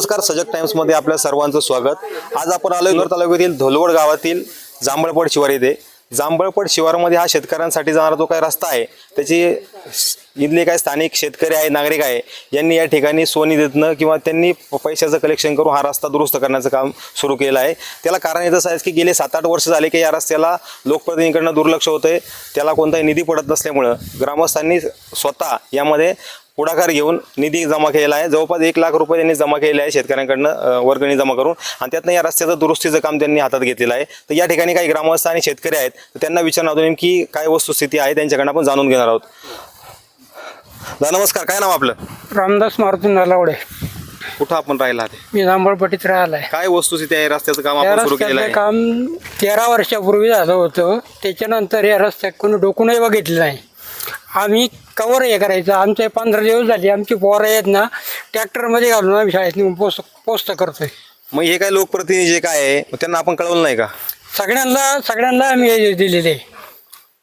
नमस्कार सजग टाइम्समध्ये आपल्या सर्वांचं स्वागत. आज आपण आलोय नगर तालुक्यातील धोलवड गावातील जांभळपड शिवार येथे. जांभळपड शिवारमध्ये हा शेतकऱ्यांसाठी जाणारा जो काही रस्ता आहे त्याची इथले काही स्थानिक शेतकरी आहे नागरिक आहे यांनी या ठिकाणी स्वनिधीतनं किंवा त्यांनी पैशाचं कलेक्शन करून हा रस्ता दुरुस्त करण्याचं काम सुरू केलं आहे. त्याला कारण येतच आहे की गेले सात आठ वर्ष झाले की या रस्त्याला लोकप्रतिनिधींकडनं दुर्लक्ष होतंय. त्याला कोणताही निधी पडत नसल्यामुळं ग्रामस्थांनी स्वतः यामध्ये पुढाकार घेऊन निधी जमा केलेला आहे. जवळपास एक लाख रुपये त्यांनी जमा केलेले आहे शेतकऱ्यांकडनं वर्गणी जमा करून. आणि त्यातनं या रस्त्याचं दुरुस्तीचं काम त्यांनी हातात घेतलेलं आहे. तर या ठिकाणी काही ग्रामस्थ आणि शेतकरी आहेत. तर त्यांना विचारणार आहोत नेमकी काय वस्तुस्थिती आहे त्यांच्याकडनं आपण जाणून घेणार आहोत. दादा नमस्कार. काय नाव आपलं? रामदास मारुती नलावडे. कुठं आपण राहिला आहे मी जांभळपट्टीत राहिलाय. काय वस्तुस्थिती आहे? रस्त्याचं काम आपण सुरू केलेलं रस्त्याचं आहे. काम तेरा वर्षापूर्वी झालं होतं. त्याच्यानंतर या रस्त्यात कोणी डोकूनही बघितलं नाही. आम्ही कवर हे करायचं. आमचे पंधरा दिवस झाले आमची पोरं आहेत ना ट्रॅक्टरमध्ये घालून आम्ही शाळेत नेऊन पोस्ट पोस्ट करतोय. मग हे काय लोकप्रतिनिधी जे काय आहे त्यांना आपण कळवलं नाही का? सगळ्यांना सगळ्यांना आम्ही हे दिलेले.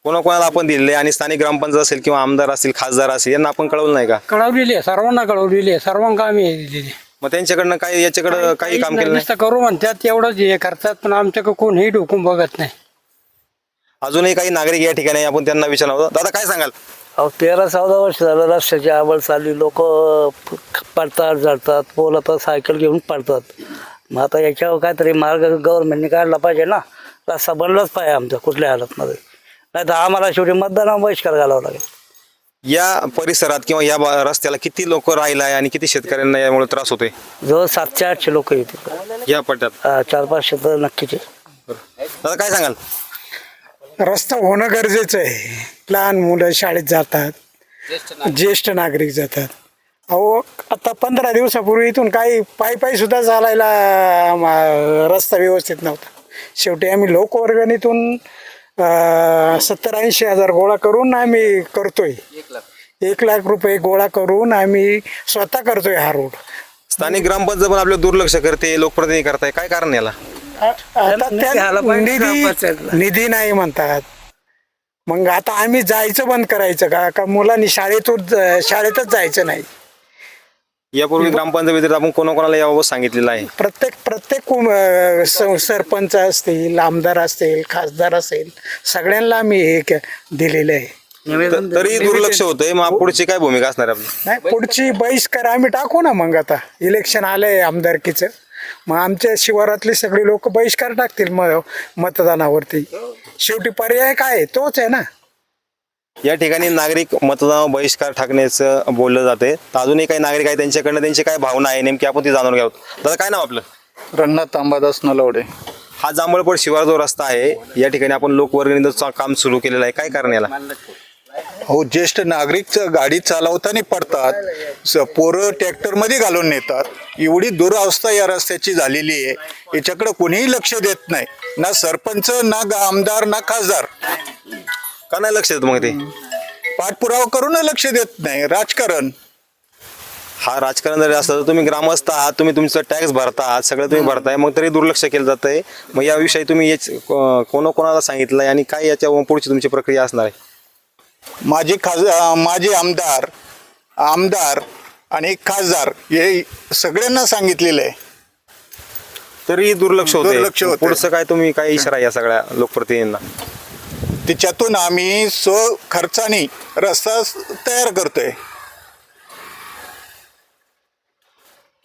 कोणाकोणाला आपण दिले आणि स्थानिक ग्रामपंचायत असेल किंवा आमदार असतील खासदार असेल यांना आपण कळवलं नाही का? कळवलेली आहे सर्वांना कळवलेली आहे सर्वांना आम्ही हे दिलेली मग त्यांच्याकडनं काय याच्याकडं काही काम केलं नाही. नुसतं करू म्हणतात एवढंच हे करतात पण आमच्याकडे कोणीही डोकून बघत नाही. अजूनही काही नागरिक या ठिकाणी आपण त्यांना विचारणार आहोत. दादा काय सांगाल? अहो तेरा चौदा वर्ष झालं रस्त्याची आवड चालली. लोक पडतात जळतात पोल आता सायकल घेऊन पडतात. मग आता याच्यावर काहीतरी मार्ग गव्हर्नमेंटने काढला पाहिजे ना. रस्ता बनलाच पाहिजे आमचा कुठल्या हालतमध्ये. नाही तर आम्हाला शेवटी मतदानावर बहिष्कार घालावा लागेल. या परिसरात किंवा या बा- रस्त्याला किती लोक राहिला आहे आणि किती शेतकऱ्यांना यामुळे त्रास होतोय? जवळ सातशे आठशे लोक येतील. या पट्ट्यात. चार पाचशे तर नक्कीच. आहे दादा काय सांगाल? रस्ता होणं गरजेचं आहे. लहान मुलं शाळेत जातात. ज्येष्ठ नागरिक. जातात. अहो आता पंधरा दिवसापूर्वी इथून काही पायी पायी सुद्धा चालायला रस्ता व्यवस्थित नव्हता. शेवटी आम्ही लोकवर्गणीतून सत्तर ऐंशी हजार गोळा करून आम्ही करतोय. एक लाख. रुपये गोळा करून आम्ही स्वतः करतोय हा रोड स्थानिक ग्रामपंचायत पण आपलं दुर्लक्ष करते लोकप्रतिनिधी करताय. काय कारण याला? आता निधी त्या घ्यायला पाहिजे निधी ग्रामपंचायतला. निधी नाही म्हणतात. मग आता आम्ही जायचं बंद करायचं का? का मुलांनी शाळेतून ज- शाळेतच जायचं नाही? यापूर्वी ग्रामपंचायत व्यतिरिक्त आपण कोणाकोणाला याबाबत सांगितलेलं आहे? प्रत्येक प्रत्येक उम- अं, स- सरपंच असतील आमदार असतील खासदार असेल सगळ्यांना आम्ही हे के- दिलेलं आहे. तरी दुर्लक्ष होतंय. मग पुढची काय भूमिका असणार आहे आपली? नाही पुढची बहिष्कार आम्ही टाकू ना मग आता. इलेक्शन आलंय आमदारकीचं. मग आमच्या शिवारातले सगळे लोक बहिष्कार टाकतील म मतदानावरती. शेवटी पर्याय काय आहे? तोच आहे ना. या ठिकाणी नागरिक मतदान बहिष्कार टाकण्याचं बोललं जाते. तर अजूनही काही नागरिक आहे त्यांच्याकडनं त्यांची काय भावना आहे? नेमकी आपण ती जाणून घ्यावं दादा काय नाव आपलं? रंगनाथ तांबादास नलवडे. हा जांभळपड शिवार जो रस्ता आहे या ठिकाणी आपण लोकवर्गणीचं काम सुरू केलेलं आहे. काय कारण याला? हो ज्येष्ठ नागरिक गाडी चालवताना पडतात. स- पोरं ट्रॅक्टरमध्ये घालून नेतात. एवढी दुरावस्था या रस्त्याची झालेली आहे. याच्याकडे कोणीही लक्ष देत नाही. ना सरपंच ना आमदार ना खासदार. का नाही लक्ष देत मग ते? पाठपुरावा करून लक्ष देत नाही. राजकारण. हा राजकारण जरी असलं तर तुम्ही ग्रामस्थ आहात तुम्ही तुमचं टॅक्स भरता सगळं तुम्ही भरताय मग तरी दुर्लक्ष केलं जातंय. मग याविषयी तुम्ही याच कोणा कोणाला सांगितलंय आणि काय याच्या पुढची तुमची प्रक्रिया असणार आहे? माझे खास माझे आमदार आमदार आणि खासदार हे सगळ्यांना सांगितलेलं आहे. तरी दुर्लक्ष दुर्लक्ष होते होतंय. पुढचं काय तुम्ही काय इशारा या सगळ्या लोकप्रतिनिधींना? त्याच्यातून आम्ही स्व खर्चाने रस्ता तयार करतोय.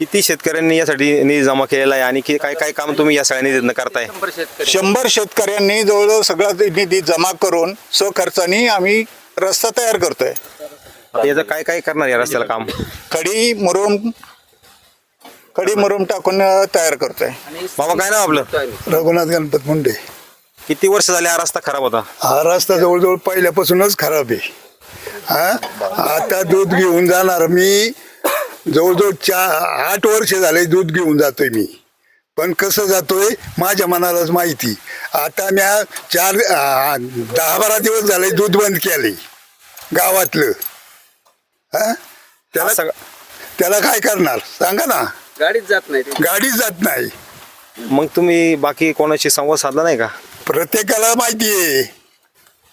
किती शेतकऱ्यांनी यासाठी निधी जमा केलेला आहे आणि कि- काय काय काम तुम्ही या सगळ्या निधीतनं करताय? शंभर शेतकऱ्यांनी जवळजवळ सगळा निधी जमा करून स्वखर्चाने आम्ही रस्ता तयार करतोय. आता याचं काय काय करणार या रस्त्याला काम? खडी मुरुम खडी मुरुम टाकून अ, तयार करतोय. बाबा काय नाव आपलं? रघुनाथ गणपत मुंडे. किती वर्ष झाले हा रस्ता खराब होता? हा रस्ता जवळजवळ पहिल्यापासूनच खराब आहे. हा? आता दूध घेऊन जाणार मी. जवळजवळ चार आठ वर्ष झाले दूध घेऊन जातोय मी. पण कसं जातोय? माझ्या मनालाच माहिती. आता म्या चार आ, दहा बारा दिवस झाले दूध बंद केले गावातलं. हा? त्याला सगळं- त्याला काय करणार? सांगा ना. गाडीच जात नाही गाडीच जात नाही. मग तुम्ही बाकी कोणाशी संवाद साधला नाही का? प्रत्येकाला माहिती आहे.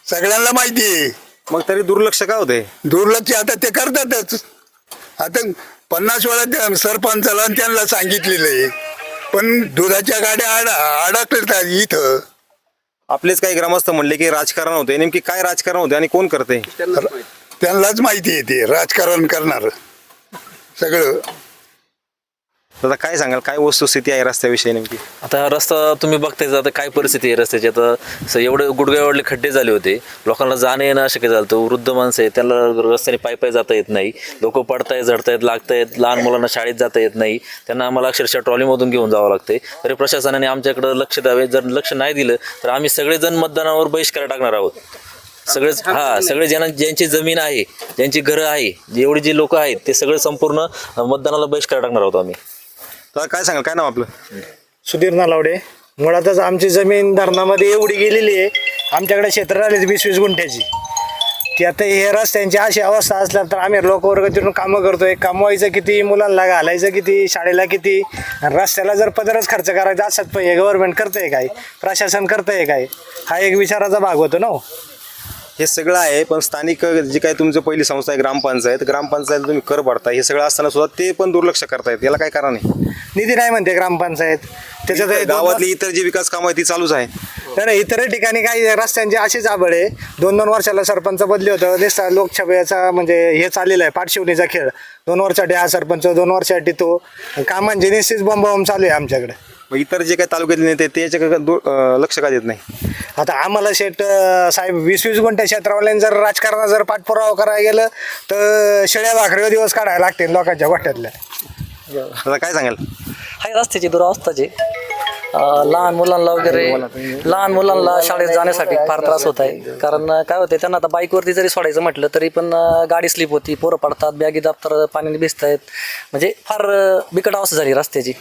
सगळ्यांना माहिती आहे. मग तरी दुर्लक्ष का होते दुर्लक्ष आता ते करतातच. आता पन्नास वेळा त्या सरपंचाला आणि त्यांना सांगितलेलं आहे. पण दुधाच्या गाड्या आड अडकतात इथं. आपलेच काही ग्रामस्थ म्हणले की राजकारण होते नेमकी काय राजकारण होते आणि कोण करते त्यांनाच माहिती येते राजकारण करणार. सगळं. आता काय सांगाल? काय वस्तुस्थिती आहे रस्त्याविषयी नेमकी? आता हा रस्ता तुम्ही बघताय आता काय परिस्थिती आहे रस्त्याची? आता स- एवढे गुडघ्यावरले खड्डे झाले होते. लोकांना जाणं येणं अशक्य झालं होतं. वृद्ध माणसं आहे त्यांना रस्त्याने पाय पाय जाता येत नाही. लोक पडतायत झडतायत लागतायत लहान मुलांना शाळेत जाता येत नाही. त्यांना आम्हाला अक्षरशः ट्रॉलीमधून घेऊन जावं लागते तरी प्रशासनाने आमच्याकडे लक्ष द्यावे. जर लक्ष नाही दिलं तर आम्ही सगळेजण मतदानावर बहिष्कार टाकणार आहोत. सगळेच हा सगळे ज्यांना ज्यांची जमीन आहे ज्यांची घरं आहे जेवढी जी लोक आहेत ते सगळे संपूर्ण मतदानाला बहिष्कार टाकणार आहोत आम्ही. तर काय सांगाल? काय नाव आपलं? सुधीर नालावडे. मुळातच आमची जमीन धरणामध्ये एवढी गेलेली आहे. आमच्याकडे क्षेत्र राहिले वीस वीस गुंठ्याची. ती आता हे रस्त्यांची अशी अवस्था असल्या तर आम्ही लोकवर्ग तिथून कामं करतोय. कमवायचं किती मुलांना घालायचं किती शाळेला किती? आणि रस्त्याला जर पदरच खर्च करायचा असत पण हे गव्हर्नमेंट करतंय काय? प्रशासन करतंय काय? हा एक विचाराचा भाग होतो ना हो. हो. सगळं आहे पण स्थानिक जी काही तुमचं पहिली संस्था आहे ग्रामपंचायत ग्रामपंचायत तुम्ही कर भरताय. हे सगळं असताना सुद्धा ते पण दुर्लक्ष करतायत. याला काय कारण आहे? निधी नाही म्हणते ग्रामपंचायत. त्याच्यात गावातली इतर जी विकास कामं आहे ती चालूच आहे नाही, इतर ठिकाणी काही रस्त्यांची अशीच आबळ आहे. दोन दोन वर्षाला सरपंच बदली होतं. नुसता लोकसभेचा म्हणजे हे चाललेला आहे पाठशिवणीचा खेळ. दोन वर्षासाठी हा सरपंच दोन वर्षासाठी तो. कामांची निश्चित बॉम्ब चालू आहे आमच्याकडे. मग इतर जे काही तालुक्यातले नेते ते याच्याकडे दु- अं, लक्ष का देत नाही? आता आम्हाला शेट अं, साहेब वीस वीस गुंठ्या क्षेत्रावाल्यांनी जर राजकारणात जर पाठपुरावा करायला गेलं तर शेळ्या भाकरीवर दिवस काढायला लागतील लोकांच्या गोठ्यातल्या. आता काय सांगाल? हाय रस्त्याची दुरावस्थाची. अं, लहान मुलांना वगैरे लहान मुलांना शाळेत जाण्यासाठी फार त्रास होत आहे. कारण अं, काय होते त्यांना आता बाईकवरती जरी सोडायचं म्हटलं तरी पण अं, गाडी स्लिप होती पोरं पडतात बॅगी दप्तर पाण्याने भिजत आहेत म्हणजे फार अं, बिकट अवस्था झाली रस्त्याची.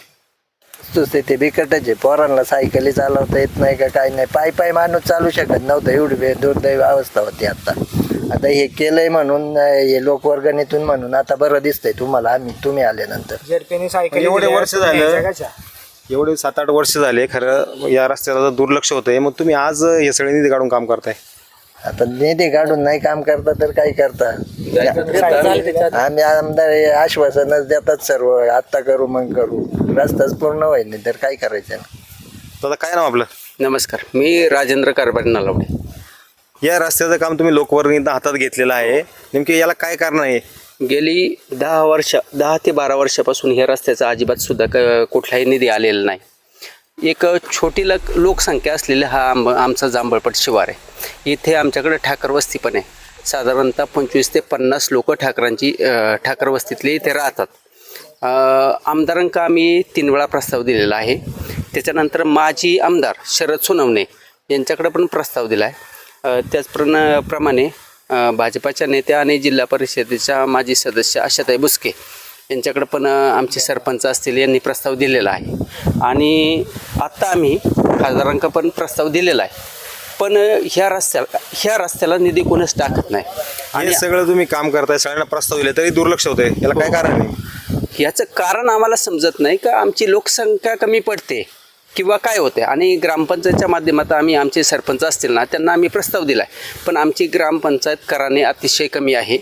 ते बिकटच आहे. पोरांना सायकली चालवता येत नाही का काही नाही. पाय पाय माणूस चालू शकत नव्हतं. एवढी बे दुर्दैव अवस्था होती आता. आता हे केलंय म्हणून हे लोकवर्गणीतून म्हणून आता बरं दिसतंय तुम्हाला. आम्ही तुम्ही आल्यानंतर. एवढे वर्ष झालं एवढे सात आठ वर्ष झाले खरं या रस्त्याला जर दुर्लक्ष होतंय मग तुम्ही आज हे सगळे निधी काढून काम करताय. आता निधी काढून नाही काम करता तर काय करता? आम्ही आमदार हे आश्वासनच देतात सर्व आत्ता करू मग करू. रस्ताच पूर्ण होईल नाही तर काय करायचं? आता काय नाव आपलं? नमस्कार मी राजेंद्र कारभार नालावडे. या रस्त्याचं काम तुम्ही लोकवर्गणीत हातात घेतलेलं आहे. नेमके याला काय कारण आहे? गेली दहा वर्ष दहा ते बारा वर्षापासून ह्या रस्त्याचा अजिबात सुद्धा क कुठलाही निधी आलेला नाही. एक छोटी लक लोकसंख्या असलेला हा आंब आमचा जांभळपट शिवार आहे. इथे आमच्याकडे ठाकर वस्ती पण आहे. साधारणतः पंचवीस ते पन्नास लोक ठाकरांची ठाकरवस्तीतले ठाकर वस्तीतले इथे राहतात. आमदारांका आम्ही तीन वेळा प्रस्ताव दिलेला आहे. त्याच्यानंतर माजी आमदार शरद सोनवणे यांच्याकडे पण प्रस्ताव दिला आहे. त्याचप्रण प्रमाणे भाजपाच्या नेत्या आणि जिल्हा परिषदेच्या माजी सदस्य आशाताई बुस्के यांच्याकडे पण आमचे सरपंच असतील यांनी प्रस्ताव दिलेला आहे. आणि आत्ता आम्ही खासदारांका पण प्रस्ताव दिलेला आहे. पण ह्या रस्त्याला ह्या रस्त्याला निधी कोणच टाकत नाही. आणि सगळं तुम्ही काम करताय सगळ्यांना प्रस्ताव दिले तरी दुर्लक्ष होतंय. याला काय कारण आहे? याचं कारण आम्हाला समजत नाही का आमची लोकसंख्या कमी पडते किंवा काय होते? आणि ग्रामपंचायतच्या माध्यमात आम्ही आमचे सरपंच असतील ना त्यांना आम्ही प्रस्ताव दिला आहे पण आमची ग्रामपंचायत कराने अतिशय कमी आहे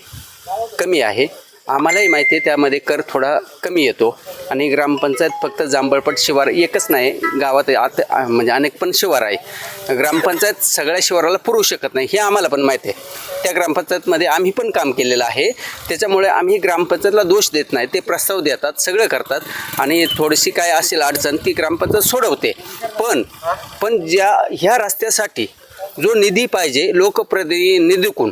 कमी आहे. आम्हालाही माहिती आहे त्यामध्ये कर थोडा कमी येतो. आणि ग्रामपंचायत फक्त जांभळपट शिवार एकच नाही गावात आत म्हणजे अनेक पण शिवार आहे. ग्रामपंचायत सगळ्या शिवाराला पुरवू शकत नाही हे आम्हाला पण माहिती आहे. त्या ग्रामपंचायतमध्ये आम्ही पण काम केलेलं आहे. त्याच्यामुळे आम्ही ग्रामपंचायतला दोष देत नाही ते प्रस्ताव देतात सगळं करतात. आणि थोडीशी काय असेल अडचण ती ग्रामपंचायत सोडवते. पण पण ज्या ह्या रस्त्यासाठी जो निधी पाहिजे लोकप्रतिनिधीकडून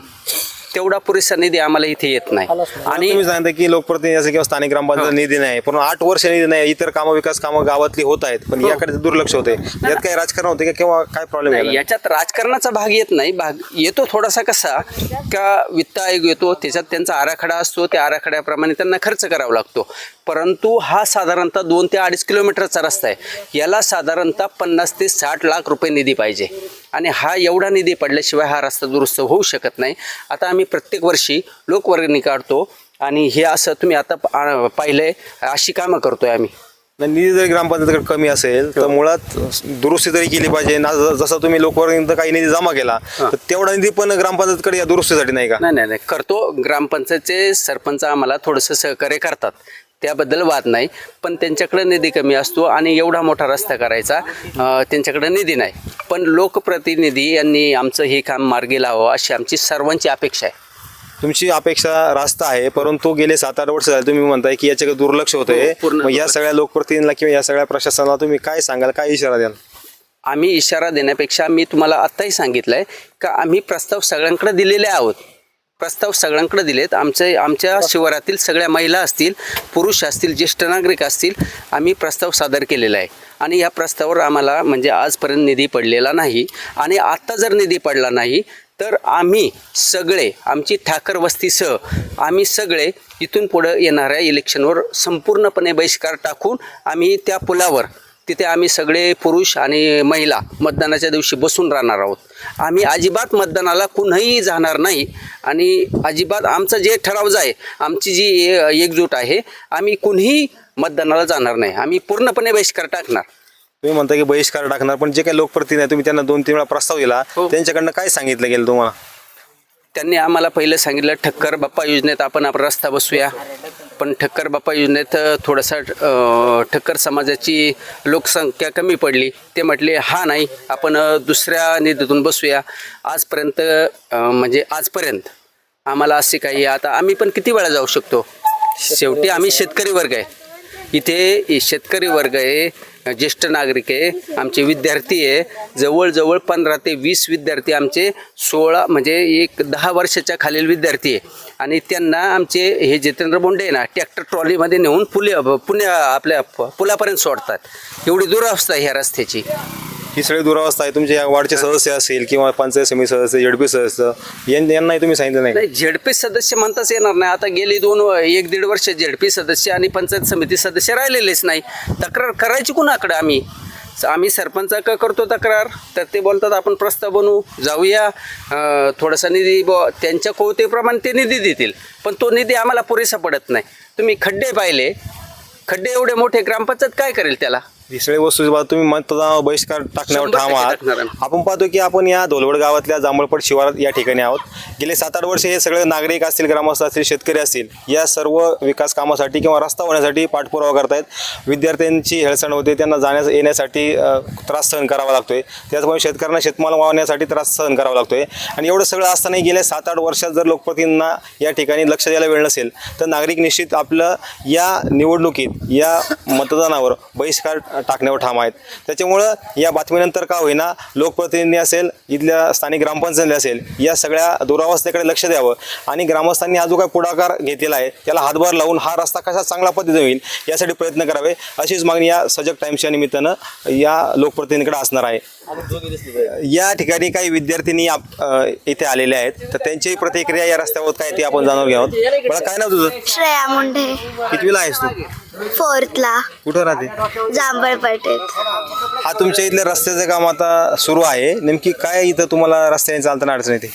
तेवढा पुरेसा निधी आम्हाला इथे येत नाही. आणि तुम्ही सांगता की लोकप्रतिनिधी असं किंवा स्थानिक ग्रामपंचायत निधी नाही पण आठ वर्ष निधी नाही. इतर कामं विकास कामं गावातली होत आहेत पण याकडे दुर्लक्ष होते. यात काही राजकारण होते का किंवा काय प्रॉब्लेम याच्यात राजकारणाचा भाग येत नाही. भाग येतो थोडासा कसा का वित्त आयोग येतो त्याच्यात त्यांचा आराखडा असतो त्या आराखड्याप्रमाणे त्यांना खर्च करावा लागतो. परंतु हा साधारणतः दोन ते अडीच किलोमीटरचा रस्ता आहे. याला साधारणतः पन्नास ते साठ लाख रुपये निधी पाहिजे. आणि हा एवढा निधी पडल्याशिवाय हा रस्ता दुरुस्त होऊ शकत नाही. आता आम्ही प्रत्येक वर्षी लोकवर्गणी काढतो आणि हे असं तुम्ही आता पा- पाहिलंय. अशी कामं करतोय आम्ही. निधी जरी ग्रामपंचायतीकडे कमी असेल तर मुळात दुरुस्ती तरी केली पाहिजे. ना जसं तुम्ही लोकवर्गणीत काही निधी जमा केला तर तेवढा निधी पण ग्रामपंचायतीकडे या दुरुस्तीसाठी नाही का? नाही नाही. करतो. ग्रामपंचायतचे सरपंच आम्हाला थोडंसं सहकार्य करतात. त्याबद्दल वाद नाही पण त्यांच्याकडे निधी कमी असतो आणि एवढा मोठा रस्ता करायचा त्यांच्याकडे निधी नाही. पण लोकप्रतिनिधी यांनी आमचं हे काम मार्गी लावावं अशी आमची सर्वांची अपेक्षा आहे. तुमची अपेक्षा रास्त आहे परंतु गेले सात आठ वर्ष झाले तुम्ही म्हणताय की याच्याकडे दुर्लक्ष होतंय. हो, मग या सगळ्या लोकप्रतिनिधीला किंवा या सगळ्या प्रशासनाला तुम्ही काय सांगाल काय इशारा द्याल? आम्ही इशारा देण्यापेक्षा मी तुम्हाला आत्ताही सांगितलं आहे का आम्ही प्रस्ताव सगळ्यांकडे दिलेले आहोत. प्रस्ताव सगळ्यांकडे दिलेत. आमचे आमच्या शिवारातील सगळ्या महिला असतील पुरुष असतील ज्येष्ठ नागरिक असतील आम्ही प्रस्ताव सादर केलेला आहे. आणि या प्रस्तावावर आम्हाला म्हणजे आजपर्यंत निधी पडलेला नाही. आणि आत्ता जर निधी पडला नाही तर आम्ही सगळे आमची ठाकर वस्तीसह आम्ही सगळे इथून पुढं येणाऱ्या इलेक्शनवर संपूर्णपणे बहिष्कार टाकून आम्ही त्या पुलावर तिथे आम्ही सगळे पुरुष आणि महिला मतदानाच्या दिवशी बसून राहणार आहोत. आम्ही अजिबात मतदानाला कुणीही जाणार नाही आणि अजिबात आमचं जे ठराव जाय आमची जी एकजूट आहे आम्ही कुणीही मतदानाला जाणार नाही. आम्ही पूर्णपणे बहिष्कार टाकणार. तुम्ही म्हणता की बहिष्कार टाकणार पण जे काही लोकप्रतिनिधी आहे तुम्ही त्यांना दोन तीन वेळा प्रस्ताव दिला. हो. त्यांच्याकडनं काय सांगितलं गेलं तुम्हाला? त्यांनी आम्हाला पहिलं सांगितलं ठक्कर बाप्पा योजनेत आपण आपण रस्ता बसूया पण ठक्कर बाप्पा योजनेत थोडासा ठक्कर समाजाची लोकसंख्या कमी पडली. ते म्हटले हा नाही आपण दुसऱ्या निधीतून बसूया. आजपर्यंत म्हणजे आजपर्यंत आम्हाला असे काही आता आम्ही पण किती वेळा जाऊ शकतो? शेवटी आम्ही शेतकरी वर्ग आहे. इथे शेतकरी वर्ग आहे ज्येष्ठ नागरिक आहे आमचे विद्यार्थी आहे. जवळजवळ पंधरा ते वीस विद्यार्थी आमचे सोळा म्हणजे एक दहा वर्षाच्या खालील विद्यार्थी आहे. आणि त्यांना आमचे हे जितेंद्र बोंडे ना ट्रॅक्टर ट्रॉलीमध्ये नेऊन पुले पुण्या आपल्या पुलापर्यंत सोडतात. एवढी दुरावस्था आहे ह्या रस्त्याची. ही सगळी दुरावस्था आहे. तुमचे या वार्डचे सदस्य असतील किंवा पंचायत समिती सदस्य झेडपी सदस्य यां- यांनाही तुम्ही सांगितलं नाही झेडपी सदस्य म्हणताच येणार नाही. आता गेली दोन एक दीड वर्ष झेडपी सदस्य आणि पंचायत समिती सदस्य राहिलेलेच नाही. तक्रार करायची कुणाकडे आम्ही? आम्ही सरपंचाकडे करतो तक्रार? तर ते बोलतात आपण प्रस्ताव बनवू जाऊया. थोडासा निधी ब त्यांच्या कोवतेप्रमाणे ते निधी देतील. पण तो निधी आम्हाला पुरेसा पडत नाही. तुम्ही खड्डे पाहिले. खड्डे एवढे मोठे ग्रामपंचायत काय करेल त्याला? ही सगळी वस्तू बाबत तुम्ही मतदान बहिष्कार टाकण्यावर ठाम आहात. आपण पाहतो की आपण या धोलवड गावातल्या जांभळपट शिवारात या ठिकाणी आहोत. गेले सात आठ वर्ष हे सगळे नागरिक असतील ग्रामस्थ असतील शेतकरी असतील या सर्व विकास कामासाठी किंवा रस्ता होण्यासाठी पाठपुरावा करतायत. विद्यार्थ्यांची हेळसण होते त्यांना जाण्यास येण्यासाठी त्रास सहन करावा लागतोय. त्याचमुळे शेतकऱ्यांना शेतमाल वाहण्यासाठी त्रास सहन करावा लागतोय. आणि एवढं सगळं असतानाही गेल्या सात आठ वर्षात जर लोकप्रतिनिधींना या ठिकाणी लक्ष द्यायला वेळ नसेल तर नागरिक निश्चित आपलं या निवडणुकीत या मतदानावर बहिष्कार टाकण्यावर ठाम आहेत. त्याच्यामुळं या बातमीनंतर का होईना लोकप्रतिनिधी असेल इथल्या स्थानिक ग्रामपंचायती असेल या सगळ्या दुरावस्थेकडे लक्ष द्यावं आणि ग्रामस्थांनी हा जो काही पुढाकार घेतलेला आहे त्याला हातभार लावून हा रस्ता कसा चांगला पद्धतीने होईल यासाठी प्रयत्न करावे. अशीच मागणी या सजग टाईम्सच्या निमित्तानं या लोकप्रतिनिधीकडे असणार आहे. या ठिकाणी काही विद्यार्थिनी इथे आलेले आहेत. तर त्यांची प्रतिक्रिया या रस्त्यावर काय ती आपण जाणून घ्यावं. मला काय नाव तुझं? श्रेया मुंढे. कितवीला आहेस तू? फोर्थला. कुठं राहते? जांभळपटेत हा तुमच्या इथल्या रस्त्याचं काम आता सुरू आहे. नेमकी काय इथं तुम्हाला रस्त्याने चालताना अडचण येते?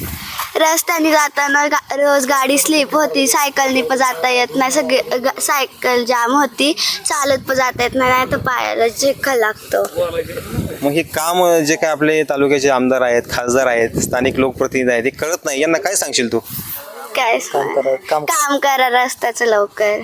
रस्त्याने जाताना गा- रोज गाडी स्लिप होती. सायकलनी पण जाता येत नाही. सगळे ग- सायकल जाम होती. चालत पण जाता येत नाही. नाही तर पायाला चिखल लागतो. मग हे काम जे काय आपले तालुक्याचे आमदार आहेत खासदार आहेत स्थानिक लोकप्रतिनिधी आहेत हे कळत नाही. यांना काय सांगशील तू? काय काम करा, काम- काम करा रस्त्याचं लवकर.